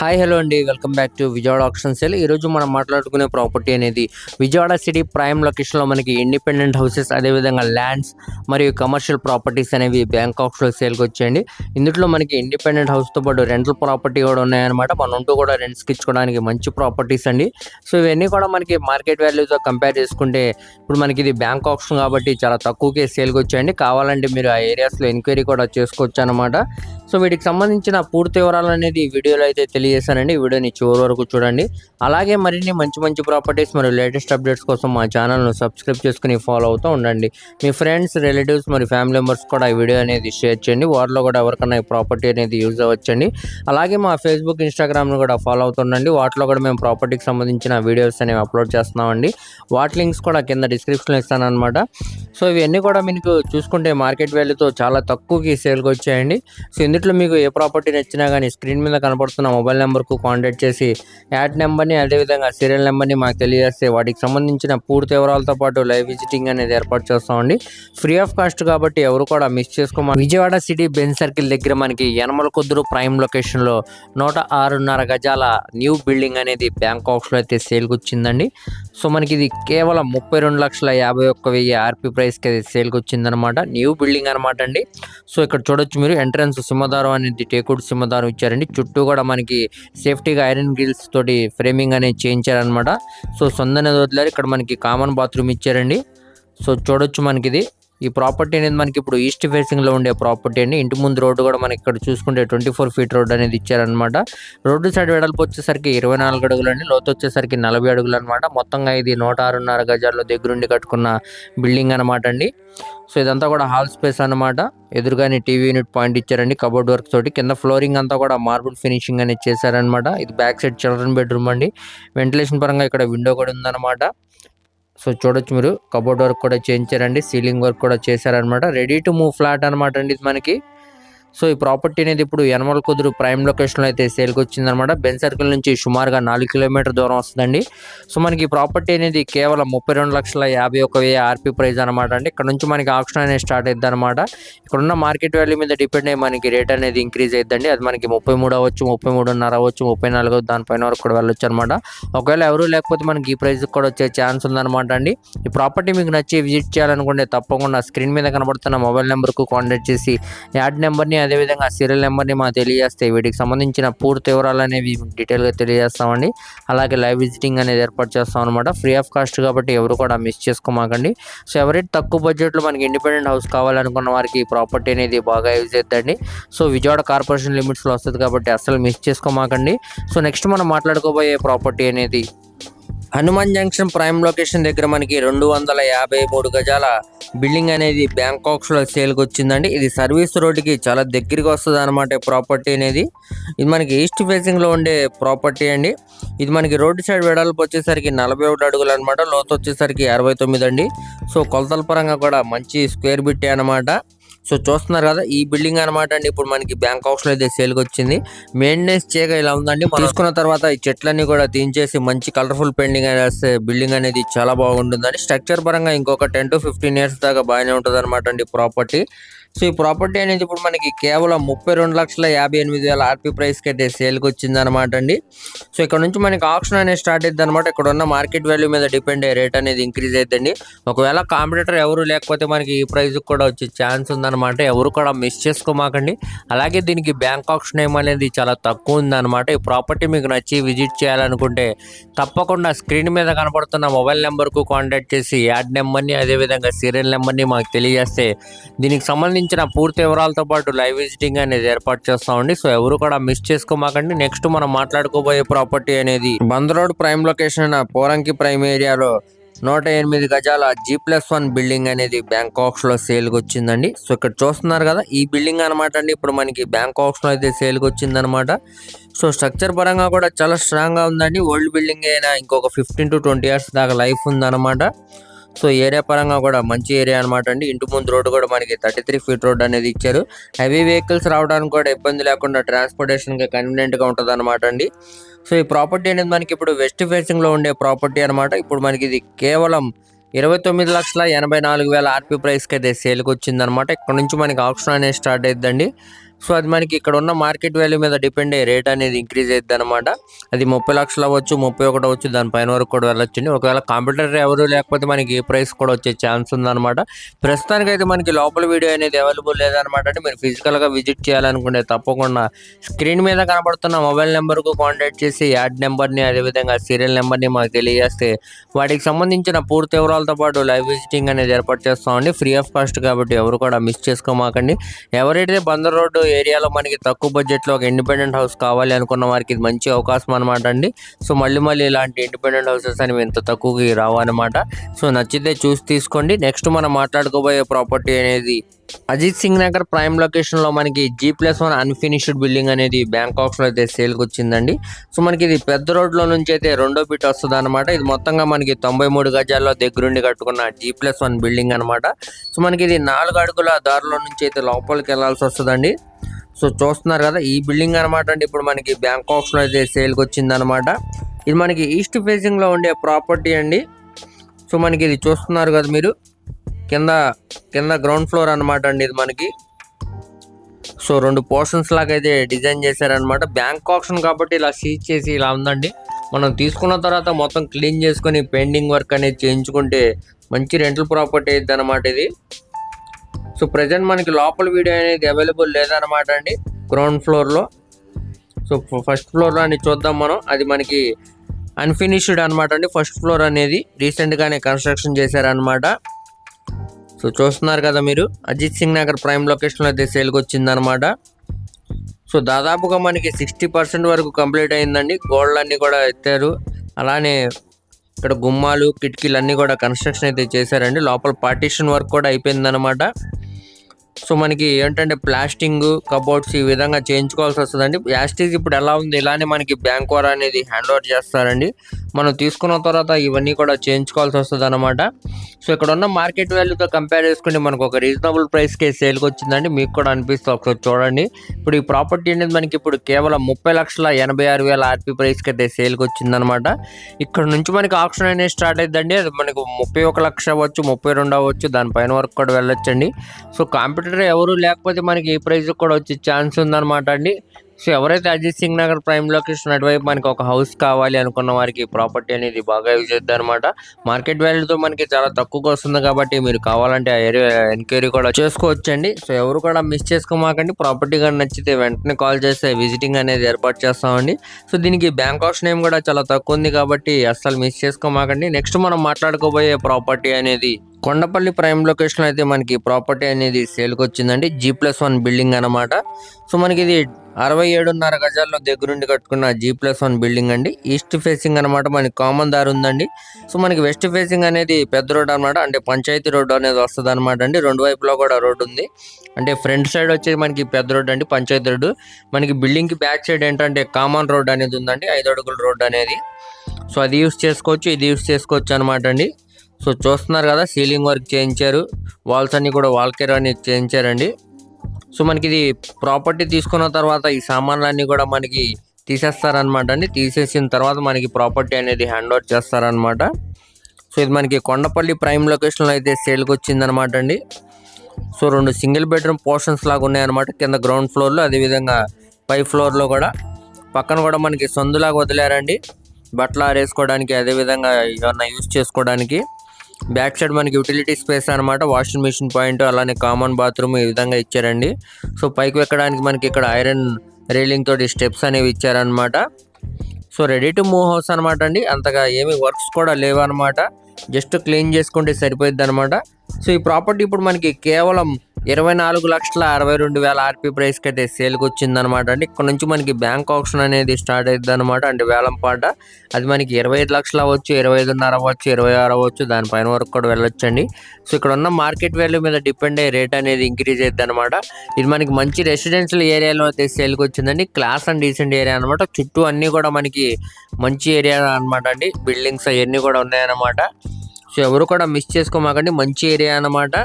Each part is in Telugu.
హాయ్ హలో అండి. Welcome back to Vijayawada auction sale. ఈరోజు మనం మాట్లాడుకునే ప్రాపర్టీ అనేది విజయవాడ సిటీ ప్రైమ్ లొకేషన్లో మనకి ఇండిపెండెంట్ హౌసెస్ అదేవిధంగా ల్యాండ్స్ మరియు కమర్షియల్ ప్రాపర్టీస్ అనేవి బ్యాంకాక్స్లో సేల్కి వచ్చాయండి. ఇందులో మనకి ఇండిపెండెంట్ హౌస్తో పాటు రెంటల్ ప్రాపర్టీ కూడా ఉన్నాయన్నమాట. మన ఉంటూ కూడా రెంట్స్కి ఇచ్చుకోవడానికి మంచి ప్రాపర్టీస్ అండి. సో ఇవన్నీ కూడా మనకి మార్కెట్ వాల్యూతో కంపేర్ చేసుకుంటే ఇప్పుడు మనకి ఇది బ్యాంక్ ఆప్షన్ కాబట్టి చాలా తక్కువకే సేల్కి వచ్చాయండి. కావాలంటే మీరు ఆ ఏరియాస్లో ఎంక్వైరీ కూడా చేసుకోవచ్చు అనమాట సో వీటికి సంబంధించిన పూర్తి వివరాలు అనేది ఈ వీడియోలో అయితే తెలియజేశానండి. ఈ వీడియోని చివరి వరకు చూడండి. అలాగే మరిన్ని మంచి మంచి ప్రాపర్టీస్ మరియు లేటెస్ట్ అప్డేట్స్ కోసం మా ఛానల్ను సబ్స్క్రైబ్ చేసుకుని ఫాలో అవుతూ ఉండండి. మీ ఫ్రెండ్స్ రిలేటివ్స్ మరియు ఫ్యామిలీ మెంబర్స్ కూడా ఈ వీడియో అనేది షేర్ చేయండి. వారిలో కూడా ఎవరికైనా ఈ ప్రాపర్టీ అనేది యూజ్ అవ్వచ్చండి. అలాగే మా ఫేస్బుక్ ఇన్స్టాగ్రామ్ను కూడా ఫాలో అవుతుండండి వాటిలో కూడా మేము ప్రాపర్టీకి సంబంధించిన వీడియోస్ అనేవి అప్లోడ్ చేస్తున్నామండి. వాటి లింక్స్ కూడా కింద డిస్క్రిప్షన్లో ఇస్తాను అనమాట సో ఇవన్నీ కూడా మీకు చూసుకుంటే మార్కెట్ వాల్యూతో చాలా తక్కువకి సేల్కి వచ్చాయండి. సో ఇందులో మీకు ఏ ప్రాపర్టీ నచ్చినా కానీ స్క్రీన్ మీద కనపడుతున్న మొబైల్ నెంబర్కు కాంటాక్ట్ చేసి యాడ్ నెంబర్ని అదేవిధంగా సీరియల్ నెంబర్ని మాకు తెలియజేస్తే వాటికి సంబంధించిన పూర్తి వివరాలతో పాటు లైవ్ విజిటింగ్ అనేది ఏర్పాటు చేస్తామండి. ఫ్రీ ఆఫ్ కాస్ట్ కాబట్టి ఎవరు కూడా మిస్ చేసుకోమని. విజయవాడ సిటీ బెన్ సర్కిల్ దగ్గర మనకి యనమల కుదురు ప్రైమ్ లొకేషన్లో నూట ఆరున్నర గజాల న్యూ బిల్డింగ్ అనేది బ్యాంకాక్స్లో అయితే సేల్కి వచ్చిందండి. సో మనకి ఇది కేవలం ముప్పై రెండు లక్షల యాభై ఒక్క వెయ్యి ఆర్పీ ప్రైస్కి అది సేల్కి వచ్చిందనమాట. న్యూ బిల్డింగ్ అనమాట అండి. సో ఇక్కడ చూడొచ్చు మీరు ఎంట్రన్స్ సింహదారం అనేది టేకుడ్ సింహదారం ఇచ్చారండి. చుట్టూ కూడా మనకి సేఫ్టీగా ఐరన్ గ్రిల్స్ తోటి ఫ్రేమింగ్ అనేది చేయించారనమాట సో సొందనేది వదిలేరు. ఇక్కడ మనకి కామన్ బాత్రూమ్ ఇచ్చారండి. సో చూడొచ్చు మనకి ఇది ఈ ప్రాపర్టీ అనేది మనకి ఇప్పుడు ఈస్ట్ ఫేసింగ్లో ఉండే ప్రాపర్టీ అండి. ఇంటి ముందు రోడ్డు కూడా మనకి ఇక్కడ చూసుకుంటే ట్వంటీ ఫోర్ ఫీట్ రోడ్ అనేది ఇచ్చారనమాట రోడ్డు సైడ్ వెడల్పు వచ్చేసరికి ఇరవై నాలుగు అడుగులు అండి లోతు వచ్చేసరికి నలభై అడుగులు అనమాట మొత్తంగా ఇది నూట ఆరున్నర గజాల్లో దగ్గరుండి కట్టుకున్న బిల్డింగ్ అనమాట అండి. సో ఇదంతా కూడా హాల్ స్పేస్ అనమాట ఎదురుగానే టీవీ యూనిట్ పాయింట్ ఇచ్చారండి. కబోర్డ్ వర్క్ తోటి. కింద ఫ్లోరింగ్ అంతా కూడా మార్బుల్ ఫినిషింగ్ అనేది చేశారనమాట ఇది బ్యాక్ సైడ్ చిల్డ్రన్ బెడ్రూమ్ అండి. వెంటిలేషన్ పరంగా ఇక్కడ విండో కూడా ఉందన్నమాట. సో చూడొచ్చు మీరు. కబోర్డ్ వర్క్ కూడా చేయించారండి. సీలింగ్ వర్క్ కూడా చేశారనమాట రెడీ టు మూవ్ ఫ్లాట్ అనమాట అండి ఇది మనకి. సో ఈ ప్రాపర్టీ అనేది ఇప్పుడు యనమల కుదురు ప్రైమ్ లొకేషన్లో అయితే సేల్కి వచ్చిందనమాట. బెన్ సర్కిల్ నుంచి సుమారుగా నాలుగు కిలోమీటర్ దూరం వస్తుందండి. సో మనకి ఈ ప్రాపర్టీ అనేది కేవలం ముప్పై రెండు లక్షల యాభై ఒక వెయ్యి ఆర్పీ ప్రైస్ అనమాట అండి. ఇక్కడ నుంచి మనకి ఆప్షన్ అనేది స్టార్ట్ అవుతుంది అనమాట ఇక్కడ ఉన్న మార్కెట్ వాల్యూ మీద డిపెండ్ అయ్యి మనకి రేట్ అనేది ఇంక్రీజ్ అవుతుందండి అది మనకి ముప్పై మూడు అవ్వచ్చు ముప్పై మూడున్నర అవ్వచ్చు ముప్పై నాలుగు దానిపైన వరకు కూడా వెళ్ళొచ్చు అనమాట. ఒకవేళ ఎవరు లేకపోతే మనకి ఈ ప్రైస్ కూడా వచ్చే ఛాన్స్ ఉందన్నమాట అండి. ఈ ప్రాపర్టీ మీకు నచ్చి విజిట్ చేయాలనుకుంటే తప్పకుండా స్క్రీన్ మీద కనబడుతున్న మొబైల్ నెంబర్కు కాంటాక్ట్ చేసి యాడ్ నెంబర్ని అదేవిధంగా సీరియల్ నెంబర్ని మాకు తెలియజేస్తే వీటికి సంబంధించిన పూర్తి వివరాలు అనేవి డీటెయిల్గా తెలియజేస్తామండి. అలాగే లైవ్ విజిటింగ్ అనేది ఏర్పాటు చేస్తాం అనమాట ఫ్రీ ఆఫ్ కాస్ట్ కాబట్టి ఎవరు కూడా మిస్ చేసుకోమాకండి. సో ఎవరైతే తక్కువ బడ్జెట్లో మనకి ఇండిపెండెంట్ హౌస్ కావాలనుకున్న వారికి ఈ ప్రాపర్టీ అనేది బాగా యూజ్ అవుతుందండి సో విజయవాడ కార్పొరేషన్ లిమిట్స్లో వస్తుంది కాబట్టి అసలు మిస్ చేసుకోమాకండి. సో నెక్స్ట్ మనం మాట్లాడుకోబోయే ప్రాపర్టీ అనేది హనుమాన్ జంక్షన్ ప్రైమ్ లొకేషన్ దగ్గర మనకి రెండు వందల యాభై మూడు గజాల బిల్డింగ్ అనేది బ్యాంకాక్స్లో సేల్కి వచ్చిందండి ఇది సర్వీస్ రోడ్డుకి చాలా దగ్గరికి వస్తుంది అనమాట ప్రాపర్టీ అనేది. ఇది మనకి ఈస్ట్ ఫేసింగ్లో ఉండే ప్రాపర్టీ అండి. ఇది మనకి రోడ్డు సైడ్ వెడల్పు వచ్చేసరికి నలభై ఒకటి అడుగులు అనమాట లోతు వచ్చేసరికి అరవై తొమ్మిది అండి. సో కొలతల పరంగా కూడా మంచి స్క్వేర్ బిట్టే అనమాట సో చూస్తున్నారు కదా ఈ బిల్డింగ్ అనమాట అండి. ఇప్పుడు మనకి బ్యాంక్ హౌస్లో అయితే సేల్కి వచ్చింది. మెయింటెనెన్స్ చేయగా ఇలా ఉందండి. మనం చూసుకున్న తర్వాత ఈ చెట్లన్నీ కూడా తీయించేసి మంచి కలర్ఫుల్ పెయింటింగ్ వేస్తే బిల్డింగ్ అనేది చాలా బాగుంటుందండి. స్ట్రక్చర్ పరంగా ఇంకొక టెన్ టు ఫిఫ్టీన్ ఇయర్స్ దాకా బాగానే ఉంటుంది అనమాట అండి ప్రాపర్టీ సో ఈ ప్రాపర్టీ అనేది ఇప్పుడు మనకి కేవలం ముప్పై రెండు లక్షల యాభై ఎనిమిది వేల ఆర్పీ ప్రైస్కి అయితే సేల్కి వచ్చింది అనమాట అండి. సో ఇక్కడ నుంచి మనకి ఆప్షన్ అనేది స్టార్ట్ అవుతుంది అనమాట ఇక్కడ ఉన్న మార్కెట్ వాల్యూ మీద డిపెండ్ అయ్యే రేట్ అనేది ఇంక్రీజ్ అవుతుంది ఒకవేళ కాంపిటేటర్ ఎవరు లేకపోతే మనకి ఈ ప్రైస్ కూడా వచ్చే ఛాన్స్ ఉందన్నమాట అనమాట ఎవరు కూడా మిస్ చేసుకోమాకండి. అలాగే దీనికి బ్యాంక్ ఆప్షన్ నేమ్ అనేది చాలా తక్కువ ఉందన్నమాట. ఈ ప్రాపర్టీ మీకు నచ్చి విజిట్ చేయాలనుకుంటే తప్పకుండా స్క్రీన్ మీద కనపడుతున్న మొబైల్ నెంబర్కు కాంటాక్ట్ చేసి యాడ్ నెంబర్ని అదేవిధంగా సీరియల్ నెంబర్ని మాకు తెలియజేస్తే దీనికి సంబంధించిన పూర్తి వివరాలతో పాటు లైవ్ విజిటింగ్ అనేది ఏర్పాటు చేస్తామండి. సో ఎవరు కూడా మిస్ చేసుకోమాకండి. నెక్స్ట్ మనం మాట్లాడుకోబోయే ప్రాపర్టీ అనేది Bandar road prime location Poranki prime ఏరియాలో నూట ఎనిమిది గజాల జీ ప్లస్ వన్ బిల్డింగ్ అనేది బ్యాంకాక్స్లో సేల్కి వచ్చిందండి సో ఇక్కడ చూస్తున్నారు కదా ఈ బిల్డింగ్ అనమాట అండి. ఇప్పుడు మనకి బ్యాంకాక్స్లో అయితే సేల్కి వచ్చిందనమాట సో స్ట్రక్చర్ పరంగా కూడా చాలా స్ట్రాంగ్గా ఉందండి. ఓల్డ్ బిల్డింగ్ అయినా ఇంకొక ఫిఫ్టీన్ టు ట్వంటీ ఇయర్స్ దాకా లైఫ్ ఉందన్నమాట. సో ఏరియా పరంగా కూడా మంచి ఏరియా అనమాట అండి. ఇంటి ముందు రోడ్డు కూడా మనకి థర్టీ త్రీ ఫీట్ రోడ్ అనేది ఇచ్చారు. హెవీ వెహికల్స్ రావడానికి కూడా ఇబ్బంది లేకుండా ట్రాన్స్పోర్టేషన్ కన్వీనియంట్గా కన్వీనియంట్గా ఉంటుంది అనమాట అండి. సో ఈ ప్రాపర్టీ అనేది మనకి ఇప్పుడు వెస్ట్ ఫేసింగ్లో ఉండే ప్రాపర్టీ అనమాట ఇప్పుడు మనకి ఇది కేవలం ఇరవై తొమ్మిది లక్షల ఎనభై నాలుగు వేల ఆర్పీ ప్రైస్కి అయితే సేల్కి వచ్చిందనమాట ఇక్కడ నుంచి మనకి ఆప్షన్ అనేది స్టార్ట్ అవుతుందండి సో అది మనకి ఇక్కడ ఉన్న మార్కెట్ వాల్యూ మీద డిపెండ్ అయ్యే రేట్ అనేది ఇంక్రీజ్ అవుతుంది అనమాట అది ముప్పై లక్షలు అవ్వచ్చు ముప్పై ఒకటి అవ్వచ్చు దానిపైన వరకు కూడా వెళ్ళొచ్చండి. ఒకవేళ కంప్యూటర్ ఎవరు లేకపోతే మనకి ఏ ప్రైస్ కూడా వచ్చే ఛాన్స్ ఉందన్నమాట. ప్రస్తుతానికి అయితే మనకి లోపల వీడియో అనేది అవైలబుల్ లేదనమాట అంటే మీరు ఫిజికల్గా విజిట్ చేయాలనుకుంటే తప్పకుండా స్క్రీన్ మీద కనబడుతున్న మొబైల్ నెంబర్కు కాంటాక్ట్ చేసి యాడ్ నెంబర్ని అదేవిధంగా సీరియల్ నెంబర్ని మాకు తెలియజేస్తే వాటికి సంబంధించిన పూర్తి వివరాలతో పాటు లైవ్ విజిటింగ్ అనేది ఏర్పాటు చేస్తామండి. ఫ్రీ ఆఫ్ కాస్ట్ కాబట్టి ఎవరు కూడా మిస్ చేసుకోమాకండి. ఎవరైతే బందర్ రోడ్డు ఏరియాలో మనకి తక్కువ బడ్జెట్లో ఒక ఇండిపెండెంట్ హౌస్ కావాలి అనుకున్న వారికి ఇది మంచి అవకాశం అనమాట అండి. సో మళ్ళీ మళ్ళీ ఇలాంటి ఇండిపెండెంట్ హౌసెస్ అని ఇంత తక్కువకి రావన్నమాట. సో నచ్చితే చూసి తీసుకోండి. నెక్స్ట్ మనం మాట్లాడుకోబోయే ప్రాపర్టీ అనేది అజిత్ సింగ్ నగర్ ప్రైమ్ లొకేషన్లో మనకి G plus one unfinished building అనేది బ్యాంకాక్స్లో అయితే సేల్కి వచ్చిందండి. సో మనకి ఇది పెద్ద రోడ్లో నుంచి అయితే రెండో బిట్ వస్తుంది అనమాట ఇది మొత్తంగా మనకి తొంభై మూడు గజాల్లో దగ్గరుండి కట్టుకున్న జీ ప్లస్ వన్ బిల్డింగ్ అనమాట సో మనకి ఇది నాలుగు అడుగుల దారిలో నుంచి అయితే లోపలికి వెళ్ళాల్సి వస్తుందండి. సో చూస్తున్నారు కదా ఈ బిల్డింగ్ అనమాట అండి. ఇప్పుడు మనకి బ్యాంక్ ఆప్షన్ అయితే సేల్ వచ్చింది అనమాట ఇది మనకి ఈస్ట్ ఫేసింగ్లో ఉండే ప్రాపర్టీ అండి. సో మనకి ఇది చూస్తున్నారు కదా మీరు. కింద కింద గ్రౌండ్ ఫ్లోర్ అనమాట అండి ఇది మనకి. సో రెండు పోర్షన్స్ లాగా అయితే డిజైన్ చేశారనమాట బ్యాంక్ ఆప్షన్ కాబట్టి ఇలా సీజ్ చేసి ఇలా ఉందండి. మనం తీసుకున్న తర్వాత మొత్తం క్లీన్ చేసుకొని పెయింటింగ్ వర్క్ అనేది చేయించుకుంటే మంచి రెంటల్ ప్రాపర్టీ అయింది అనమాట ఇది. సో ప్రజెంట్ మనకి లోపల వీడియో అనేది అవైలబుల్ లేదనమాట అండి. గ్రౌండ్ ఫ్లోర్లో సో ఫస్ట్ ఫ్లోర్లో అని చూద్దాం మనం. అది మనకి అన్ఫినిష్డ్ అనమాట అండి. ఫస్ట్ ఫ్లోర్ అనేది రీసెంట్గానే కన్స్ట్రక్షన్ చేశారనమాట సో చూస్తున్నారు కదా మీరు. అజిత్ సింగ్ నగర్ ప్రైమ్ లొకేషన్లో అయితే సేల్కి వచ్చిందనమాట సో దాదాపుగా మనకి సిక్స్టీ పర్సెంట్ వరకు కంప్లీట్ అయిందండి. గోడలు అన్నీ కూడా ఎత్తారు. అలానే ఇక్కడ గుమ్మాలు కిటికీలు అన్నీ కూడా కన్స్ట్రక్షన్ అయితే చేశారండి. లోపల పార్టీషన్ వర్క్ కూడా అయిపోయిందనమాట సో మనకి ఏంటంటే ప్లాస్టింగ్ కబోర్డ్స్ ఈ విధంగా చేయించుకోవాల్సి వస్తుందండి. యాస్టీజ్ ఇప్పుడు ఎలా ఉంది? ఇలానే మనకి బ్యాంక్ వార్ అనేది హ్యాండ్ ఓవర్ చేస్తారండి. మనం తీసుకున్న తర్వాత ఇవన్నీ కూడా చేయించుకోవాల్సి వస్తుంది అనమాట సో ఇక్కడ ఉన్న మార్కెట్ వాల్యూతో కంపేర్ చేసుకుంటే మనకు ఒక రీజనబుల్ ప్రైస్కి సేల్కి వచ్చిందండి. మీకు కూడా అనిపిస్తుంది ఒకసారి చూడండి. ఇప్పుడు ఈ ప్రాపర్టీ అనేది మనకి ఇప్పుడు కేవలం ముప్పై లక్షల ఎనభై ఆరు వేల ఆర్పీ ప్రైస్కి అయితే సేల్కి వచ్చిందనమాట ఇక్కడ నుంచి మనకి ఆప్షన్ అనేది స్టార్ట్ అయిద్దండి. అది మనకు ముప్పై ఒక లక్ష అవ్వచ్చు ముప్పై రెండు అవ్వచ్చు దానిపైన వరకు కూడా వెళ్ళొచ్చండి. సో కాంపిటీటర్ ఎవరు లేకపోతే మనకి ఈ ప్రైస్కి కూడా వచ్చే ఛాన్స్ ఉందన్నమాట అండి. సో ఎవరైతే అజిత్ సింగ్ నగర్ ప్రైమ్ లొకేషన్ అటువైపు మనకి ఒక హౌస్ కావాలి అనుకున్న వారికి ప్రాపర్టీ అనేది బాగా యూజ్ అవుతుంది అనమాట మార్కెట్ వాల్యూతో మనకి చాలా తక్కువగా వస్తుంది కాబట్టి మీరు కావాలంటే ఆ ఏరియా ఎంక్వైరీ కూడా చేసుకోవచ్చండి. సో ఎవరు కూడా మిస్ చేసుకోమాకండి. ప్రాపర్టీ కానీ నచ్చితే వెంటనే కాల్ చేస్తే విజిటింగ్ అనేది ఏర్పాటు చేస్తామండి. సో దీనికి బ్యాంక్ ఆప్షన్ నేమ్ కూడా చాలా తక్కువ ఉంది కాబట్టి అస్సలు మిస్ చేసుకోమాకండి. నెక్స్ట్ మనం మాట్లాడుకోబోయే ప్రాపర్టీ అనేది కొండపల్లి ప్రైమ్ లొకేషన్ అయితే మనకి ప్రాపర్టీ అనేది సేల్కి వచ్చిందండి. జీ ప్లస్ వన్ బిల్డింగ్ అనమాట సో మనకి ఇది అరవై ఏడున్నర గజాల్లో దగ్గరుండి కట్టుకున్న జీ ప్లస్ వన్ బిల్డింగ్ అండి. ఈస్ట్ ఫేసింగ్ అనమాట మనకి కామన్ దారి ఉందండి. సో మనకి వెస్ట్ ఫేసింగ్ అనేది పెద్ద రోడ్ అనమాట అంటే పంచాయతీ రోడ్డు అనేది వస్తుంది అనమాట అండి. రెండు వైపులో కూడా రోడ్డు ఉంది. అంటే ఫ్రంట్ సైడ్ వచ్చేది మనకి పెద్ద రోడ్ అండి పంచాయతీ రోడ్డు మనకి బిల్డింగ్కి బ్యాక్ సైడ్ ఏంటంటే కామన్ రోడ్ అనేది ఉందండి. ఐదు అడుగుల రోడ్ అనేది. సో అది యూస్ చేసుకోవచ్చు ఇది యూస్ చేసుకోవచ్చు అనమాట అండి. సో చూస్తున్నారు కదా సీలింగ్ వర్క్ చేయించారు. వాల్స్ అన్నీ కూడా వాల్ కేర్ అని చేయించారండి. సో మనకి ఇది ప్రాపర్టీ తీసుకున్న తర్వాత ఈ సామాన్లన్నీ కూడా మనకి తీసేస్తారనమాట అండి. తీసేసిన తర్వాత మనకి ప్రాపర్టీ అనేది హ్యాండ్ ఓవర్ చేస్తారనమాట సో ఇది మనకి కొండపల్లి ప్రైమ్ లొకేషన్లో అయితే సేల్కి వచ్చిందనమాట అండి. సో రెండు సింగిల్ బెడ్రూమ్ పోర్షన్స్ లాగా ఉన్నాయన్నమాట కింద గ్రౌండ్ ఫ్లోర్లో అదేవిధంగా పై ఫ్లోర్లో కూడా. పక్కన కూడా మనకి సందులాగా వదిలేరండి. బట్టలు ఆరేసుకోవడానికి అదేవిధంగా ఏమన్నా యూస్ చేసుకోవడానికి. బ్యాక్ సైడ్ మనకి యూటిలిటీ స్పేస్ అనమాట వాషింగ్ మిషన్ పాయింట్ అలానే కామన్ బాత్రూమ్ ఈ విధంగా ఇచ్చారండి. సో పైకి ఎక్కడానికి మనకి ఇక్కడ ఐరన్ రైలింగ్ తోటి స్టెప్స్ అనేవి ఇచ్చారనమాట so ready to move house అనమాట అండి. అంతగా ఏమి వర్క్స్ కూడా లేవన్నమాట. జస్ట్ క్లీన్ చేసుకుంటే సరిపోద్ది అనమాట సో ఈ ప్రాపర్టీ ఇప్పుడు మనకి కేవలం ఇరవై నాలుగు లక్షల అరవై రెండు వేల ఆర్పీ ప్రైస్కి అయితే సేల్కి వచ్చిందనమాట అండి ఇక్కడ నుంచి మనకి బ్యాంక్ ఆప్షన్ అనేది స్టార్ట్ అవుతుంది అనమాట అంటే వేలం పాట. అది మనకి ఇరవై ఐదు లక్షలు అవ్వచ్చు ఇరవై ఐదున్నర అవ్వచ్చు ఇరవై ఆరు అవ్వచ్చు. దానిపైన వరకు కూడా వెళ్ళొచ్చండి. సో ఇక్కడ ఉన్న మార్కెట్ వాల్యూ మీద డిపెండ్ అయ్యే రేట్ అనేది ఇంక్రీజ్ అవుతుంది అనమాట ఇది మనకి మంచి రెసిడెన్షియల్ ఏరియాలో అయితే సేల్కి వచ్చిందండి. క్లాస్ అండ్ డీసెంట్ ఏరియా అనమాట చుట్టూ అన్నీ కూడా మనకి మంచి ఏరియా అనమాట అండి. బిల్డింగ్స్ అవన్నీ కూడా ఉన్నాయన్నమాట. సో ఎవరు కూడా మిస్ చేసుకోమాకండి. మంచి ఏరియా అన్నమాట.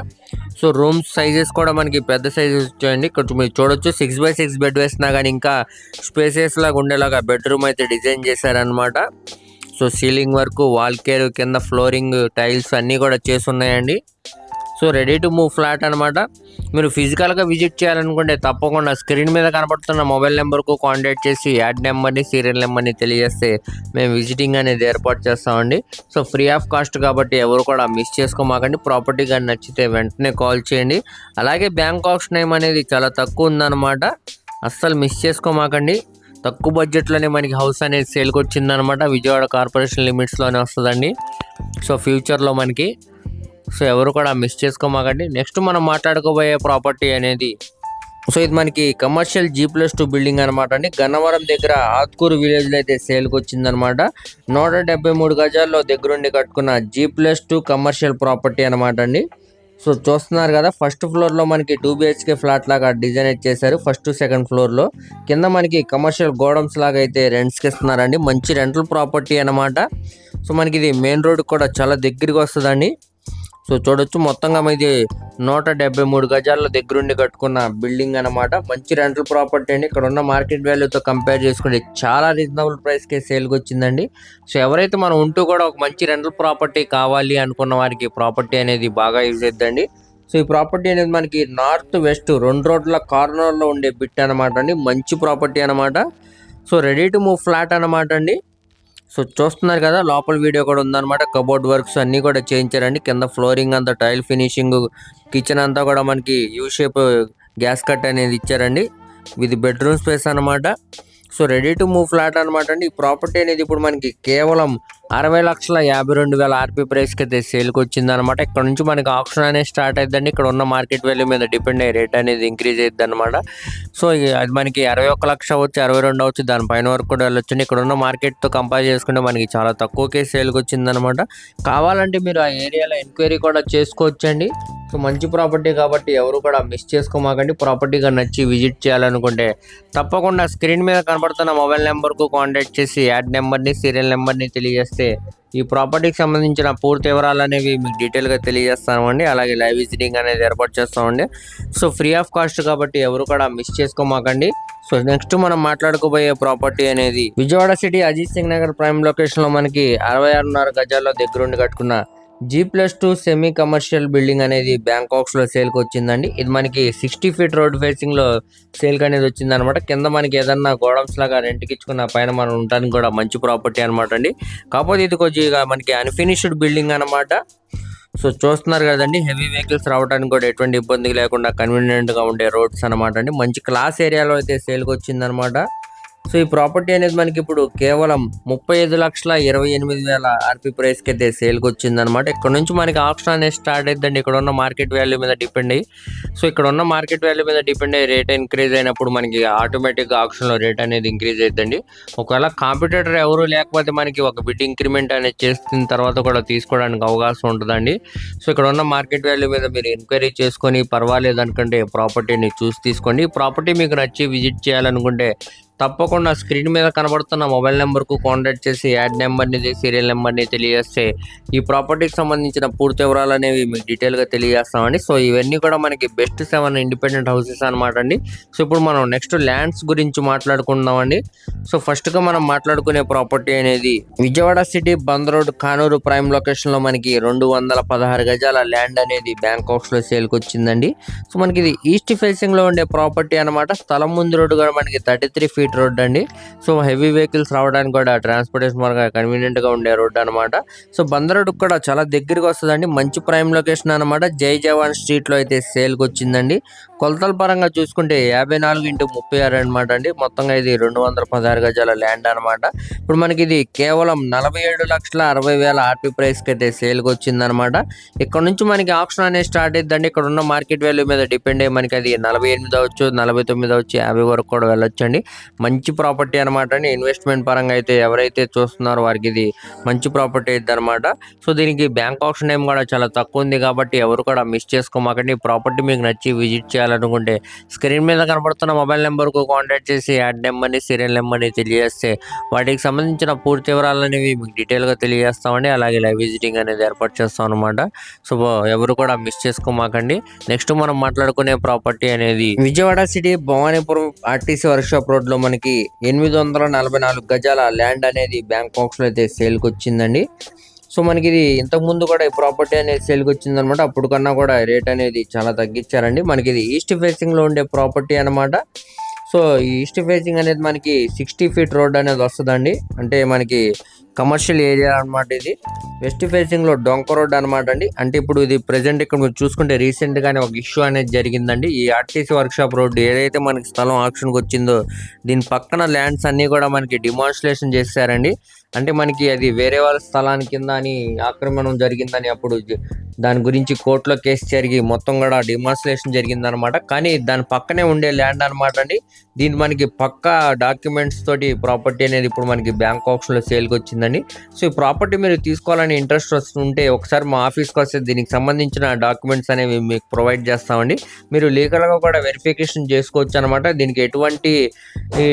సో రూమ్స్ సైజెస్ కూడా మనకి పెద్ద సైజెస్ వచ్చాయండి ఇక్కడ మీరు చూడొచ్చు. సిక్స్ బై సిక్స్ బెడ్ వేసినా కానీ ఇంకా స్పేసెస్ లాగా ఉండేలాగా బెడ్రూమ్ అయితే డిజైన్ చేశారనమాట so ceiling work wall care కింద ఫ్లోరింగ్ టైల్స్ అన్నీ కూడా చేసి ఉన్నాయండి. So ready to move flat అనమాట మీరు ఫిజికల్గా విజిట్ చేయాలనుకుంటే తప్పకుండా స్క్రీన్ మీద కనబడుతున్న మొబైల్ నెంబర్కు కాంటాక్ట్ చేసి యాడ్ నెంబర్ని సీరియల్ నెంబర్ని తెలియజేస్తే మేము విజిటింగ్ అనేది ఏర్పాటు చేస్తామండి. సో ఫ్రీ ఆఫ్ కాస్ట్ కాబట్టి ఎవరు కూడా మిస్ చేసుకోమాకండి. ప్రాపర్టీ కానీ నచ్చితే వెంటనే కాల్ చేయండి. అలాగే బ్యాంక్ ఆప్షన్ టైం అనేది చాలా తక్కువ ఉందన్నమాట. అస్సలు మిస్ చేసుకోమాకండి. తక్కువ బడ్జెట్లోనే మనకి హౌస్ అనేది సేల్కి వచ్చిందనమాట విజయవాడ కార్పొరేషన్ లిమిట్స్లోనే వస్తుందండి. సో ఫ్యూచర్లో మనకి సో ఎవరు కూడా మిస్ చేసుకోమాకండి. నెక్స్ట్ మనం మాట్లాడుకోబోయే ప్రాపర్టీ అనేది సో ఇది మనకి commercial G plus two building అనమాట అండి. గన్నవరం దగ్గర ఆత్కూరు విలేజ్లో అయితే సేల్కి వచ్చిందనమాట నూట డెబ్బై మూడు గజాల్లో దగ్గరుండి కట్టుకున్న G plus two commercial property అనమాట అండి. సో చూస్తున్నారు కదా ఫస్ట్ ఫ్లోర్లో మనకి టూ బిహెచ్కే ఫ్లాట్ లాగా డిజైన్ ఇచ్చేసారు చేశారు ఫస్ట్ సెకండ్ ఫ్లోర్లో కింద మనకి కమర్షియల్ గోడౌన్స్ లాగా అయితే రెంట్స్కి ఇస్తున్నారండి. మంచి రెంటల్ ప్రాపర్టీ అనమాట సో మనకి ఇది మెయిన్ రోడ్ కూడా చాలా దగ్గరికి వస్తుందండి. సో చూడొచ్చు మొత్తంగా ఇది నూట డెబ్బై మూడు గజాల దగ్గరుండి కట్టుకున్న బిల్డింగ్ అనమాట మంచి రెంటల్ ప్రాపర్టీ అండి. ఇక్కడ ఉన్న మార్కెట్ వాల్యూతో కంపేర్ చేసుకుంటే చాలా రీజనబుల్ ప్రైస్కే సేల్కి వచ్చిందండి. సో ఎవరైతే మనం ఉంటూ కూడా ఒక మంచి రెంటల్ ప్రాపర్టీ కావాలి అనుకున్న వారికి ప్రాపర్టీ అనేది బాగా యూజ్ అవుతుందండి సో ఈ ప్రాపర్టీ అనేది మనకి నార్త్ వెస్ట్ రెండు రోడ్ల కార్నర్లో ఉండే బిట్ అనమాట అండి. మంచి ప్రాపర్టీ అనమాట so ready to move flat అనమాట అండి. సో చూస్తున్నారు కదా లోపల వీడియో కూడా ఉందన్నమాట. కబోర్డ్ వర్క్స్ అన్నీ కూడా చేయించారండి. కింద ఫ్లోరింగ్ అంతా టైల్ ఫినిషింగ్ కిచెన్ అంతా కూడా మనకి యూ షేప్ గ్యాస్ కట్ అనేది ఇచ్చారండి. ఇది బెడ్రూమ్ స్పేస్ అనమాట so ready to move flat అనమాట అండి. ఈ ప్రాపర్టీ అనేది ఇప్పుడు మనకి కేవలం అరవై లక్షల యాభై రెండు వేల ఆర్పీ ప్రైస్కి అయితే సేల్కి వచ్చింది అనమాట ఇక్కడ నుంచి మనకి ఆప్షన్ అనేది స్టార్ట్ అవుతుందండి ఇక్కడ ఉన్న మార్కెట్ వాల్యూ మీద డిపెండ్ అయ్యే రేట్ అనేది ఇంక్రీజ్ అవుతుంది అనమాట సో అది మనకి అరవై ఒక్క లక్ష వచ్చి అరవై రెండు అవచ్చు దానిపైన వరకు కూడా వెళ్ళొచ్చు ఇక్కడ ఉన్న మార్కెట్తో కంపేర్ చేసుకుంటే మనకి చాలా తక్కువకే సేల్కి వచ్చిందనమాట కావాలంటే మీరు ఆ ఏరియాలో ఎంక్వైరీ కూడా చేసుకోవచ్చండి. సో మంచి ప్రాపర్టీ కాబట్టి ఎవరు కూడా మిస్ చేసుకోమాకండి. ప్రాపర్టీగా నచ్చి విజిట్ చేయాలనుకుంటే తప్పకుండా స్క్రీన్ మీద కనబడుతున్న మొబైల్ నెంబర్కు కాంటాక్ట్ చేసి యాడ్ నెంబర్ని సీరియల్ నెంబర్ని తెలియజేస్తే ఈ ప్రాపర్టీకి సంబంధించిన పూర్తి వివరాలు అనేవి మీకు డీటెయిల్గా తెలియజేస్తామండి. అలాగే లైవ్ విజిటింగ్ అనేది ఏర్పాటు చేస్తామండి. సో ఫ్రీ ఆఫ్ కాస్ట్ కాబట్టి ఎవరు కూడా మిస్ చేసుకోమాకండి. సో నెక్స్ట్ మనం మాట్లాడుకోబోయే ప్రాపర్టీ అనేది విజయవాడ సిటీ అజిత్ సింగ్ నగర్ ప్రైమ్ లొకేషన్లో మనకి అరవై ఆరున్నర గజాల్లో దగ్గరుండి కట్టుకున్న G plus two semi commercial building అనేది బ్యాంకాక్స్లో సేల్కి వచ్చిందండి. ఇది మనకి సిక్స్టీ ఫీట్ రోడ్ ఫేసింగ్లో సేల్కి అనేది వచ్చింది అనమాట కింద మనకి ఏదన్నా గోడౌన్స్ లాగా రెంట్కి ఇచ్చుకున్న పైన మనం ఉండడానికి కూడా మంచి ప్రాపర్టీ అనమాట అండి. కాకపోతే ఇది కొద్దిగా మనకి అన్ఫినిష్డ్ బిల్డింగ్ అనమాట. సో చూస్తున్నారు కదండి హెవీ వెహికల్స్ రావడానికి కూడా ఎటువంటి ఇబ్బంది లేకుండా కన్వీనియంట్గా ఉండే రోడ్స్ అనమాట అండి. మంచి క్లాస్ ఏరియాలో అయితే సేల్కి వచ్చిందనమాట. సో ఈ ప్రాపర్టీ అనేది మనకి ఇప్పుడు కేవలం ముప్పై ఐదు లక్షల ఇరవై ఎనిమిది వేల ఆర్పీ ప్రైస్కి అయితే సేల్కి వచ్చిందనమాట ఇక్కడ నుంచి మనకి ఆప్షన్ అనేది స్టార్ట్ అవుతుందండి ఇక్కడ ఉన్న మార్కెట్ వాల్యూ మీద డిపెండ్ అయ్యి. సో ఇక్కడ ఉన్న మార్కెట్ వాల్యూ మీద డిపెండ్ అయ్యి రేట్ ఇంక్రీజ్ అయినప్పుడు మనకి ఆటోమేటిక్గా ఆప్షన్లో రేట్ అనేది ఇంక్రీజ్ అవుతుందండి ఒకవేళ కాంపిటేటర్ ఎవరు లేకపోతే మనకి ఒక బిట్ ఇంక్రిమెంట్ అనేది చేసిన తర్వాత కూడా తీసుకోవడానికి అవకాశం ఉంటుందండి. సో ఇక్కడ ఉన్న మార్కెట్ వాల్యూ మీద మీరు ఎంక్వైరీ చేసుకొని పర్వాలేదు అనుకుంటే ప్రాపర్టీని చూసి తీసుకోండి. ప్రాపర్టీ మీకు నచ్చి విజిట్ చేయాలనుకుంటే తప్పకుండా స్క్రీన్ మీద కనబడుతున్న మొబైల్ నెంబర్కు కాంటాక్ట్ చేసి యాడ్ నెంబర్ని సీరియల్ నెంబర్ని తెలియజేస్తే ఈ ప్రాపర్టీకి సంబంధించిన పూర్తి వివరాలు అనేవి మీకు డీటెయిల్గా తెలియజేస్తామండి. సో ఇవన్నీ కూడా మనకి బెస్ట్ సెవెన్ ఇండిపెండెంట్ హౌసెస్ అనమాట అండి. సో ఇప్పుడు మనం నెక్స్ట్ ల్యాండ్స్ గురించి మాట్లాడుకుందామండి. సో ఫస్ట్గా మనం మాట్లాడుకునే ప్రాపర్టీ అనేది Vijayawada city Bandar road Kanuru prime లొకేషన్లో మనకి రెండు వందల పదహారు గజాల ల్యాండ్ అనేది బ్యాంకాక్స్లో సేల్కి వచ్చిందండి సో మనకి ఇది ఈస్ట్ ఫేసింగ్లో ఉండే ప్రాపర్టీ అనమాట స్థలం ముందు రోడ్డు కూడా మనకి థర్టీ త్రీ ఫీట్ రోడ్ అండి. సో హెవీ వెహికల్స్ రావడానికి కూడా ట్రాన్స్పోర్టేషన్ మార్గం కన్వీనియంట్గా ఉండే రోడ్ అనమాట సో బంద్ కూడా చాలా దగ్గరికి వస్తుందండి. మంచి ప్రైమ్ లొకేషన్ అనమాట జై జవాన్ స్ట్రీట్లో అయితే సేల్కి వచ్చిందండి. కొలతల పరంగా చూసుకుంటే యాభై నాలుగు ఇంటూ ముప్పై ఆరు అనమాట అండి. మొత్తంగా ఇది రెండు వందల పదహారు గజాల ల్యాండ్ అనమాట ఇప్పుడు మనకి ఇది కేవలం నలభై ఏడు లక్షల అరవై వేల ఆర్పీ ప్రైస్కి అయితే సేల్కి వచ్చిందనమాట ఇక్కడ నుంచి మనకి ఆప్షన్ అనేది స్టార్ట్ అయిద్దండి. ఇక్కడ ఉన్న మార్కెట్ వాల్యూ మీద డిపెండ్ అయ్యి మనకి అది నలభై ఎనిమిది అవచ్చు నలభై తొమ్మిది అవచ్చు యాభై వరకు కూడా వెళ్ళొచ్చండి. మంచి ప్రాపర్టీ అనమాట అండి ఇన్వెస్ట్మెంట్ పరంగా అయితే ఎవరైతే చూస్తున్నారో వారికి ఇది మంచి ప్రాపర్టీ అయితే అనమాట సో దీనికి బ్యాంక్ ఆప్షన్ టైం కూడా చాలా తక్కువ ఉంది కాబట్టి ఎవరు కూడా మిస్ చేసుకోమాకండి. ఈ ప్రాపర్టీ మీకు నచ్చి విజిట్ చేయాలనుకుంటే స్క్రీన్ మీద కనబడుతున్న మొబైల్ నెంబర్కు కాంటాక్ట్ చేసి యాడ్ నెంబర్ని సీరియల్ నెంబర్ని తెలియజేస్తే వాటికి సంబంధించిన పూర్తి వివరాలు అనేవి మీకు డీటెయిల్గా తెలియజేస్తామండి. అలాగే లైవ్ విజిటింగ్ అనేది ఏర్పాటు చేస్తాం అనమాట సో ఎవరు కూడా మిస్ చేసుకోమాకండి. నెక్స్ట్ మనం మాట్లాడుకునే ప్రాపర్టీ అనేది Vijayawada city Bhavanipuram RTC workshop రోడ్లో మనకి ఎనిమిది వందల నలభై నాలుగు గజాల ల్యాండ్ అనేది బ్యాంకాక్స్లో అయితే సేల్కి వచ్చిందండి. సో మనకి ఇది ఇంతకు ముందు కూడా ఈ ప్రాపర్టీ అనేది సేల్కి వచ్చిందనమాట. అప్పుడు కన్నా కూడా రేట్ అనేది చాలా తగ్గించారండి. మనకి ఇది ఈస్ట్ ఫేసింగ్లో ఉండే ప్రాపర్టీ అన్నమాట సో ఈ ఈస్ట్ ఫేసింగ్ అనేది మనకి సిక్స్టీ ఫీట్ రోడ్ అనేది వస్తుందండి. అంటే మనకి కమర్షియల్ ఏరియా అన్నమాట ఇది. వెస్ట్ ఫేసింగ్లో డొంక రోడ్ అనమాట అండి. అంటే ఇప్పుడు ఇది ప్రెసెంట్ ఇక్కడ మీరు చూసుకుంటే రీసెంట్ గానే ఒక ఇష్యూ అనేది జరిగిందండి. ఈ ఆర్టీసీ వర్క్షాప్ రోడ్ ఏదైతే మనకి స్థలం ఆక్షన్కి వచ్చిందో దీని పక్కన ల్యాండ్స్ అన్ని కూడా మనకి డిమాన్స్ట్రేషన్ చేశారండి. అంటే మనకి అది వేరే వాళ్ళ స్థలాని కింద అని ఆక్రమణం జరిగిందని అప్పుడు దాని గురించి కోర్టులో కేసు జరిగి మొత్తం కూడా డిమాన్స్ట్రేషన్ జరిగిందనమాట కానీ దాని పక్కనే ఉండే ల్యాండ్ అనమాట అండి. దీని మనకి పక్కా డాక్యుమెంట్స్ తోటి ప్రాపర్టీ అనేది ఇప్పుడు మనకి బ్యాంక్ ఆప్షన్లో సేల్కి వచ్చిందండి. సో ఈ ప్రాపర్టీ మీరు తీసుకోవాలని ఇంట్రెస్ట్ వస్తుంటే ఒకసారి మా ఆఫీస్కి వస్తే దీనికి సంబంధించిన డాక్యుమెంట్స్ అనేవి మీకు ప్రొవైడ్ చేస్తామండి. మీరు లీగల్గా కూడా వెరిఫికేషన్ చేసుకోవచ్చు అనమాట దీనికి ఎటువంటి ఈ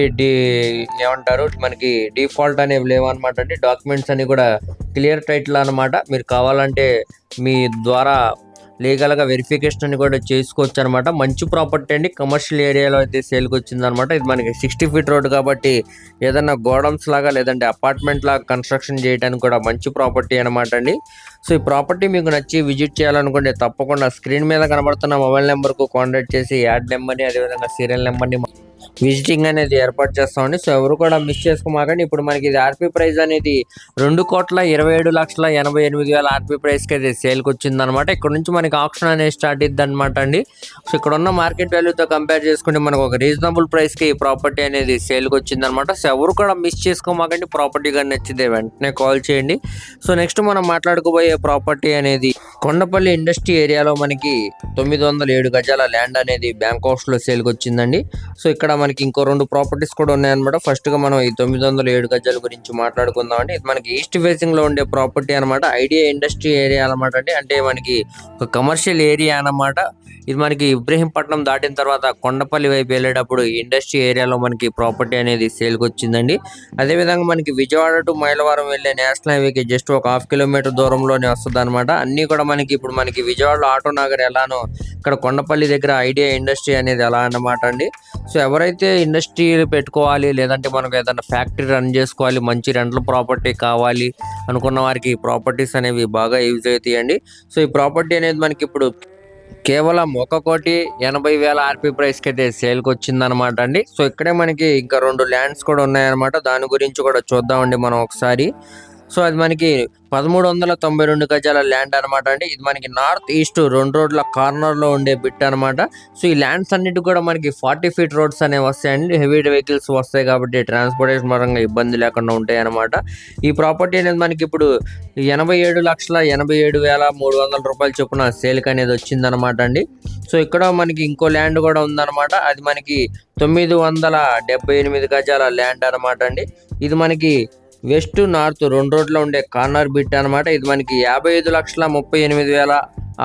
ఏమంటారు? మనకి డిఫాల్ట్ అనేవి లేవు అనమాట అండి డాక్యుమెంట్స్ అన్ని కూడా క్లియర్ టైటిల్ అనమాట. మీరు కావాలంటే మీ ద్వారా లీగల్గా వెరిఫికేషన్ అని కూడా చేసుకోవచ్చు అనమాట మంచి ప్రాపర్టీ అండి. కమర్షియల్ ఏరియాలో అయితే సేల్కి వచ్చిందనమాట ఇది మనకి సిక్స్టీ ఫీట్ రోడ్ కాబట్టి ఏదైనా గోడౌన్స్ లాగా లేదంటే అపార్ట్మెంట్ లాగా కన్స్ట్రక్షన్ చేయడానికి కూడా మంచి ప్రాపర్టీ అనమాట అండి. సో ఈ ప్రాపర్టీ మీకు నచ్చి విజిట్ చేయాలనుకుంటే తప్పకుండా స్క్రీన్ మీద కనబడుతున్న మొబైల్ నెంబర్కు కాంటాక్ట్ చేసి యాడ్ నెంబర్ని అదేవిధంగా సీరియల్ నెంబర్ని విజిటింగ్ అనేది ఏర్పాటు చేస్తామండి. సో ఎవరు కూడా మిస్ చేసుకోమాకండి. ఇప్పుడు మనకి ఇది ఆర్పీ ప్రైస్ అనేది రెండు కోట్ల ఇరవై ఏడు లక్షల ఎనభై ఎనిమిది వేల ఆర్పీ ప్రైస్కి అయితే సేల్కి వచ్చింది అనమాట ఇక్కడ నుంచి మనకి ఆప్షన్ అనేది స్టార్ట్ ఇద్ది అనమాట అండి. సో ఇక్కడ ఉన్న మార్కెట్ వాల్యూతో కంపేర్ చేసుకుంటే మనకు ఒక రీజనబుల్ ప్రైస్కి ఈ ప్రాపర్టీ అనేది సేల్కి వచ్చింది అనమాట సో ఎవరు కూడా మిస్ చేసుకోమాకండి. ప్రాపర్టీ కానీ నచ్చితే వెంటనే కాల్ చేయండి. సో నెక్స్ట్ మనం మాట్లాడుకోబోయే ప్రాపర్టీ అనేది కొండపల్లి ఇండస్ట్రీ ఏరియాలో మనకి తొమ్మిది వందల ఏడు గజాల ల్యాండ్ అనేది బ్యాంక్లో సేల్కి వచ్చిందండి సో ఇక్కడ మనకి ఇంకో రెండు ప్రాపర్టీస్ కూడా ఉన్నాయన్నమాట. ఫస్ట్గా మనం ఈ తొమ్మిది వందల ఏడు గజాల గురించి మాట్లాడుకుందాం అండి ఇది మనకి ఈస్ట్ ఫేసింగ్లో ఉండే ప్రాపర్టీ అనమాట ఐడియా ఇండస్ట్రీ ఏరియా అనమాట అండి. అంటే మనకి ఒక కమర్షియల్ ఏరియా అన్నమాట. ఇది మనకి ఇబ్రహీంపట్నం దాటిన తర్వాత కొండపల్లి వైపు వెళ్ళేటప్పుడు ఇండస్ట్రీ ఏరియాలో మనకి ప్రాపర్టీ అనేది సేల్కి వచ్చిందండి. అదేవిధంగా మనకి విజయవాడ టు మైలవరం వెళ్ళే నేషనల్ హైవేకి జస్ట్ ఒక హాఫ్ కిలోమీటర్ దూరంలోనే వస్తుంది అనమాట అన్ని కూడా మనకి ఇప్పుడు మనకి విజయవాడలో ఆటో నగర్ ఎలానో ఇక్కడ కొండపల్లి దగ్గర ఐడియా ఇండస్ట్రీ అనేది ఎలా అన్నమాట అండి. సో ఎవరైతే ఇండస్ట్రీ పెట్టుకోవాలి లేదంటే మనకు ఏదైనా ఫ్యాక్టరీ రన్ చేసుకోవాలి మంచి రెంట్ల ప్రాపర్టీ కావాలి అనుకున్న వారికి ప్రాపర్టీస్ అనేవి బాగా యూజ్ అవుతాయండి. సో ఈ ప్రాపర్టీ అనేది మనకి ఇప్పుడు కేవలం ఒక కోటి ఎనభై వేల ఆర్పీ ప్రైస్కి అయితే సేల్కి వచ్చిందనమాట అండి. సో ఇక్కడే మనకి ఇంకా రెండు ల్యాండ్స్ కూడా ఉన్నాయన్నమాట. దాని గురించి కూడా చూద్దామండి మనం ఒకసారి. సో అది మనకి పదమూడు వందల తొంభై రెండు గజాల ల్యాండ్ అనమాట అండి. ఇది మనకి నార్త్ ఈస్ట్ రెండు రోడ్ల కార్నర్లో ఉండే బిట్ అనమాట సో ఈ ల్యాండ్స్ అన్నిటి కూడా మనకి ఫార్టీ ఫీట్ రోడ్స్ అనేవి వస్తాయండి. హెవీ వెహికల్స్ వస్తాయి కాబట్టి ట్రాన్స్పోర్టేషన్ పరంగా ఇబ్బంది లేకుండా ఉంటాయి అనమాట ఈ ప్రాపర్టీ అనేది మనకి ఇప్పుడు ఎనభై ఏడు లక్షల ఎనభై ఏడు వేల మూడు వందల రూపాయల చొప్పున సేల్కి అనేది వచ్చిందనమాట అండి. సో ఇక్కడ మనకి ఇంకో ల్యాండ్ కూడా ఉందన్నమాట. అది మనకి తొమ్మిది వందల డెబ్బై ఎనిమిది గజాల ల్యాండ్ అనమాట అండి. ఇది మనకి వెస్ట్ నార్త్ రెండు రోడ్లో ఉండే కార్నర్ బిట్ అనమాట ఇది మనకి యాభై ఐదు లక్షల ముప్పై ఎనిమిది వేల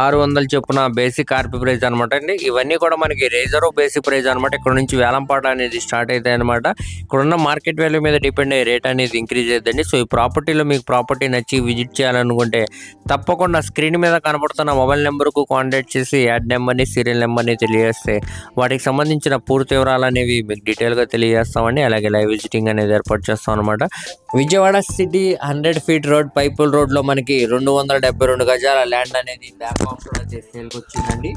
ఆరు వందల చొప్పున బేసిక్ ఆర్పీ ప్రైజ్ అనమాట అండి. ఇవన్నీ కూడా మనకి రిజర్వ్ బేసిక్ ప్రైజ్ అనమాట ఇక్కడ నుంచి వేలంపాట అనేది స్టార్ట్ అవుతాయి అనమాట ఇక్కడున్న మార్కెట్ వాల్యూ మీద డిపెండ్ అయ్యే రేట్ అనేది ఇంక్రీజ్ అవుతుందండి. సో ఈ ప్రాపర్టీలో మీకు ప్రాపర్టీ నచ్చి విజిట్ చేయాలనుకుంటే తప్పకుండా స్క్రీన్ మీద కనబడుతున్న మొబైల్ నెంబర్కు కాంటాక్ట్ చేసి యాడ్ నెంబర్ని సీరియల్ నెంబర్ని తెలియజేస్తే వాటికి సంబంధించిన పూర్తి వివరాలు అనేవి మీకు డీటెయిల్గా తెలియజేస్తామండి. అలాగే లైవ్ విజిటింగ్ అనేది ఏర్పాటు చేస్తాం అనమాట Vijayawada city hundred feet road పైపుల్ రోడ్లో మనకి రెండు వందల డెబ్బై రెండు గజాల ల్యాండ్ అనేది బ్యాంక్ ఆప్షన్ అయితే సేల్కి వచ్చిందండి?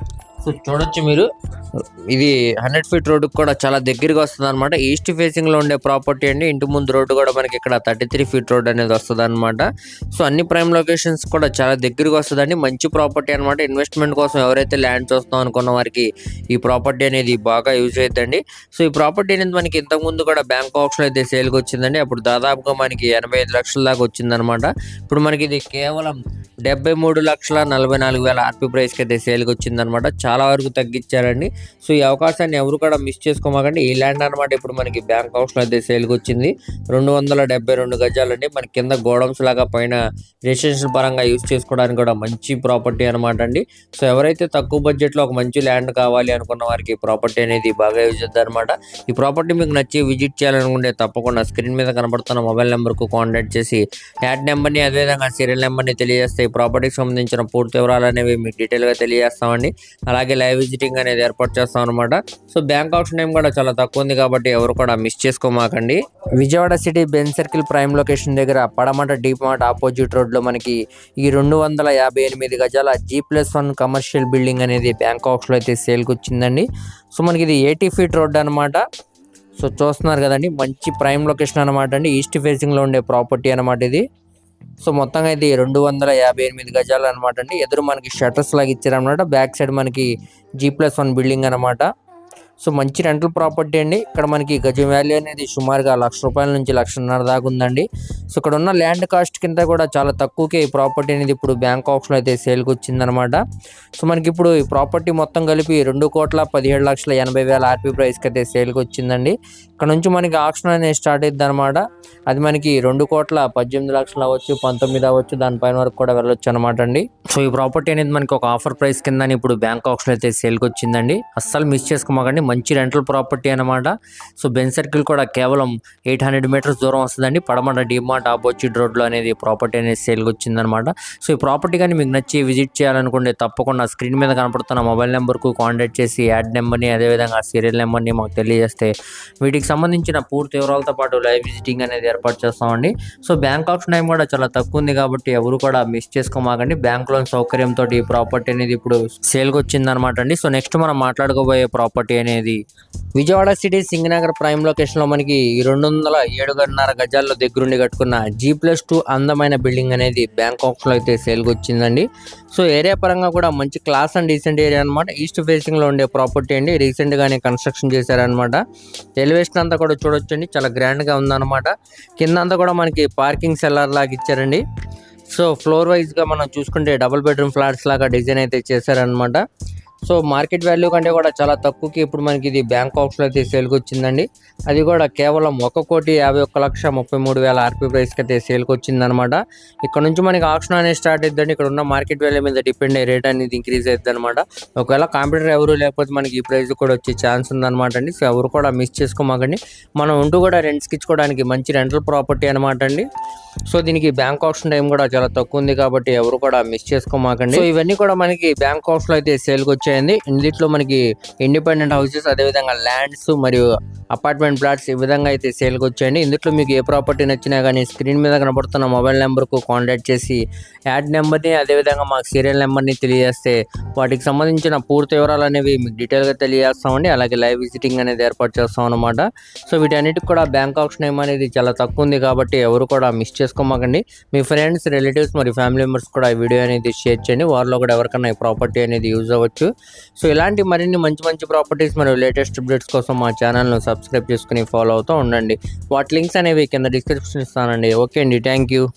సో చూడొచ్చు మీరు. ఇది హండ్రెడ్ ఫీట్ రోడ్డు కూడా చాలా దగ్గరగా వస్తుంది అనమాట ఈస్ట్ ఫేసింగ్లో ఉండే ప్రాపర్టీ అండి. ఇంటి ముందు రోడ్డు కూడా మనకి ఇక్కడ థర్టీ త్రీ ఫీట్ రోడ్ అనేది వస్తుంది అనమాట సో అన్ని ప్రైమ్ లొకేషన్స్ కూడా చాలా దగ్గరగా వస్తుందండి. మంచి ప్రాపర్టీ అనమాట ఇన్వెస్ట్మెంట్ కోసం ఎవరైతే ల్యాండ్ చూస్తాం అనుకున్న వారికి ఈ ప్రాపర్టీ అనేది బాగా యూజ్ అవుతుందండి సో ఈ ప్రాపర్టీ అనేది మనకి ఇంతకు ముందు కూడా బ్యాంక్ ఆప్షన్ అయితే సేల్కి వచ్చిందండి. అప్పుడు దాదాపుగా మనకి ఎనభై ఐదు లక్షల దాకా వచ్చిందనమాట ఇప్పుడు మనకి ఇది కేవలం డెబ్బై మూడు లక్షల నలభై నాలుగు వేల ఆర్పీ ప్రైస్కి అయితే సేల్కి వచ్చిందనమాట చాలా చాలా వరకు తగ్గించారండి. సో ఈ అవకాశాన్ని ఎవరు కూడా మిస్ చేసుకోమాకండి. ఈ ల్యాండ్ అనమాట ఇప్పుడు మనకి బ్యాంక్ హౌస్లో అయితే సేల్కి వచ్చింది. రెండు వందల డెబ్బై రెండు గజాలండి. మన కింద గోడౌన్స్ లాగా పైన రెసిడెన్షియల్ పరంగా యూజ్ చేసుకోవడానికి కూడా మంచి ప్రాపర్టీ అనమాట అండి. సో ఎవరైతే తక్కువ బడ్జెట్లో ఒక మంచి ల్యాండ్ కావాలి అనుకున్న వారికి ప్రాపర్టీ అనేది బాగా యూజ్ అవుతుంది అనమాట ఈ ప్రాపర్టీ మీకు నచ్చి విజిట్ చేయాలనుకుంటే తప్పకుండా స్క్రీన్ మీద కనబడుతున్న మొబైల్ నెంబర్కు కాంటాక్ట్ చేసి యాడ్ నెంబర్ని అదేవిధంగా సీరియల్ నెంబర్ని తెలియజేస్తే ఈ ప్రాపర్టీకి సంబంధించిన పూర్తి వివరాలు అనేవి మీకు డీటెయిల్గా తెలియజేస్తామండి. అలాగే అలాగే లైవ్ విజిటింగ్ అనేది ఏర్పాటు చేస్తాం అనమాట సో బ్యాంక్ ఆప్షన్ టైం కూడా చాలా తక్కువ ఉంది కాబట్టి ఎవరు కూడా miss చేసుకోమాకండి. Vijayawada city Benz circle prime location దగ్గర పడమట డీప్ మార్ట్ ఆపోజిట్ రోడ్లో మనకి ఈ రెండు వందల యాభై ఎనిమిది గజాల G plus one commercial building అనేది బ్యాంక్ ఆప్షన్లో అయితే సేల్కి వచ్చిందండి. సో మనకి ఇది ఎయిటీ ఫీట్ రోడ్ అనమాట సో చూస్తున్నారు కదండి మంచి ప్రైమ్ లొకేషన్ అనమాట అండి. ఈస్ట్ ఫేసింగ్లో ఉండే ప్రాపర్టీ అనమాట ఇది. సో మొత్తంగా ఇది రెండు వందల యాభై ఎనిమిది గజాలు అనమాట అండి. ఎదురు మనకి షటర్స్ లాగా ఇచ్చారనమాట. బ్యాక్ సైడ్ మనకి జీ ప్లస్ వన్ బిల్డింగ్ అనమాట. సో మంచి రెంటల్ ప్రాపర్టీ అండి. ఇక్కడ మనకి గజం వాల్యూ అనేది సుమారుగా లక్ష రూపాయల నుంచి లక్షన్నర దాకా ఉందండి. సో ఇక్కడ ఉన్న ల్యాండ్ కాస్ట్ కింద కూడా చాలా తక్కువకే ఈ ప్రాపర్టీ అనేది ఇప్పుడు బ్యాంక్ ఆప్షన్ అయితే సేల్కి వచ్చిందనమాట సో మనకి ఇప్పుడు ఈ ప్రాపర్టీ మొత్తం కలిపి రెండు కోట్ల పదిహేడు లక్షల ఎనభై వేల ఆర్పీ ప్రైస్కి అయితే సేల్కి వచ్చిందండి. ఇక్కడ నుంచి మనకి ఆప్షన్ అనేది స్టార్ట్ అయింది అనమాట అది మనకి రెండు కోట్ల పద్దెనిమిది లక్షలు అవ్వచ్చు పంతొమ్మిది అవ్వచ్చు దానిపైన వరకు కూడా వెళ్ళొచ్చు అనమాట అండి. సో ఈ ప్రాపర్టీ అనేది మనకి ఒక ఆఫర్ ప్రైస్ కింద ఇప్పుడు బ్యాంక్ ఆప్షన్ అయితే సేల్కి వచ్చిందండి. అస్సలు మిస్ చేసుకోమాకండి. మంచి రెంటల్ ప్రాపర్టీ అనమాట సో బెన్ సర్కిల్ కూడా కేవలం ఎయిట్ హండ్రెడ్ మీటర్స్ దూరం వస్తుందండి. పడమట డిమార్ట్ ఆపోజిట్ రోడ్లో అనేది ప్రాపర్టీ అనేది సేల్కి వచ్చిందనమాట సో ఈ ప్రాపర్టీ కానీ మీకు నచ్చి విజిట్ చేయాలనుకుంటే తప్పకుండా స్క్రీన్ మీద కనపడుతున్న మొబైల్ నెంబర్కు కాంటాక్ట్ చేసి యాడ్ నెంబర్ని అదేవిధంగా సీరియల్ నెంబర్ని మాకు తెలియజేస్తే వీటికి సంబంధించిన పూర్తి వివరాలతో పాటు లైవ్ విజిటింగ్ అనేది ఏర్పాటు చేస్తామండి. సో బ్యాంక్ ఆప్షన్ టైం కూడా చాలా తక్కువ ఉంది కాబట్టి ఎవరు కూడా మిస్ చేసుకోమాకండి. బ్యాంక్ లోన్ సౌకర్యంతో ఈ ప్రాపర్టీ అనేది ఇప్పుడు సేల్కి వచ్చిందనమాట అండి. సో నెక్స్ట్ మనం మాట్లాడుకోబోయే ప్రాపర్టీ అనేది విజయవాడ సిటీ సింగనగర్ ప్రైమ్ లొకేషన్లో మనకి రెండు వందల ఏడున్నర గజాల్లో దగ్గరుండి కట్టుకున్న జీ ప్లస్ టూ అందమైన బిల్డింగ్ అనేది బ్యాంకాక్లో అయితే సేల్కి వచ్చిందండి సో ఏరియా పరంగా కూడా మంచి క్లాస్ అండ్ డీసెంట్ ఏరియా అనమాట ఈస్ట్ ఫేసింగ్లో ఉండే ప్రాపర్టీ అండి. రీసెంట్ గానే కన్స్ట్రక్షన్ చేశారనమాట ఎలివేషన్ అంతా కూడా చూడొచ్చండి. చాలా గ్రాండ్గా ఉందన్నమాట. కింద అంతా కూడా మనకి పార్కింగ్ సెల్లర్ లాగా ఇచ్చారండి. సో ఫ్లోర్ వైజ్గా మనం చూసుకుంటే డబుల్ బెడ్రూమ్ ఫ్లాట్స్ లాగా డిజైన్ అయితే చేశారనమాట సో మార్కెట్ వాల్యూ కంటే కూడా చాలా తక్కువకి ఇప్పుడు మనకి ఇది బ్యాంక్ ఆప్షన్ అయితే సేల్కి వచ్చిందండి అది కూడా కేవలం ఒక కోటి యాభై ఒక్క లక్ష ముప్పై మూడు వేల ఆర్పీ ప్రైస్కి అయితే సేల్కి వచ్చిందనమాట ఇక్కడ నుంచి మనకి ఆప్షన్ అనేది స్టార్ట్ అవుతుందండి ఇక్కడ ఉన్న మార్కెట్ వాల్యూ మీద డిపెండ్ అయ్యే రేట్ అనేది ఇంక్రీజ్ అవుతుంది అనమాట ఒకవేళ కాంపిటీటర్ ఎవరు లేకపోతే మనకి ఈ ప్రైస్ కూడా వచ్చే ఛాన్స్ ఉందన్నమాట అండి. సో ఎవరు కూడా మిస్ చేసుకోమాకండి. మనం ఉంటూ కూడా రెంట్స్కి ఇచ్చుకోవడానికి మంచి రెంటల్ ప్రాపర్టీ అనమాట అండి. సో దీనికి బ్యాంక్ ఆప్షన్ టైం కూడా చాలా తక్కువ ఉంది కాబట్టి ఎవరు కూడా మిస్ చేసుకోమాకండి. సో ఇవన్నీ కూడా మనకి బ్యాంక్ ఆప్షన్లో అయితే సేల్కి అయింది ఇందులో మనకి ఇండిపెండెంట్ హౌసెస్ అదేవిధంగా ల్యాండ్స్ మరియు అపార్ట్మెంట్ ప్లాట్స్ ఈ విధంగా అయితే సేల్కి వచ్చాయండి. ఇందులో మీకు ఏ ప్రాపర్టీ నచ్చినా కానీ స్క్రీన్ మీద కనబడుతున్న మొబైల్ నెంబర్కు కాంటాక్ట్ చేసి యాడ్ నెంబర్ని అదేవిధంగా మాకు సీరియల్ నెంబర్ని తెలియజేస్తే వాటికి సంబంధించిన పూర్తి వివరాలు అనేవి మీకు డీటెయిల్గా తెలియజేస్తామండి. అలాగే లైవ్ విజిటింగ్ అనేది ఏర్పాటు చేస్తాం అనమాట సో వీటన్నిటికి కూడా బ్యాంక్ ఆప్షన్ టైం అనేది చాలా తక్కువ ఉంది కాబట్టి ఎవరు కూడా మిస్ చేసుకోమాకండి. మీ ఫ్రెండ్స్ రిలేటివ్స్ మరియు ఫ్యామిలీ మెంబర్స్ కూడా ఈ వీడియో అనేది షేర్ చేయండి. వారిలో కూడా ఎవరికైనా ఈ ప్రాపర్టీ అనేది యూజ్ అవ్వచ్చు. సో ఇలాంటి మరిన్ని మంచి మంచి ప్రాపర్టీస్ మరియు లేటెస్ట్ అప్డేట్స్ కోసం మా ఛానల్ను సబ్స్క్రైబ్ చేసుకుని ఫాలో అవుతూ ఉండండి. వాటి లింక్స్ అనేవి కింద డిస్క్రిప్షన్ ఇస్తానండి. ఓకే అండి. Thank you.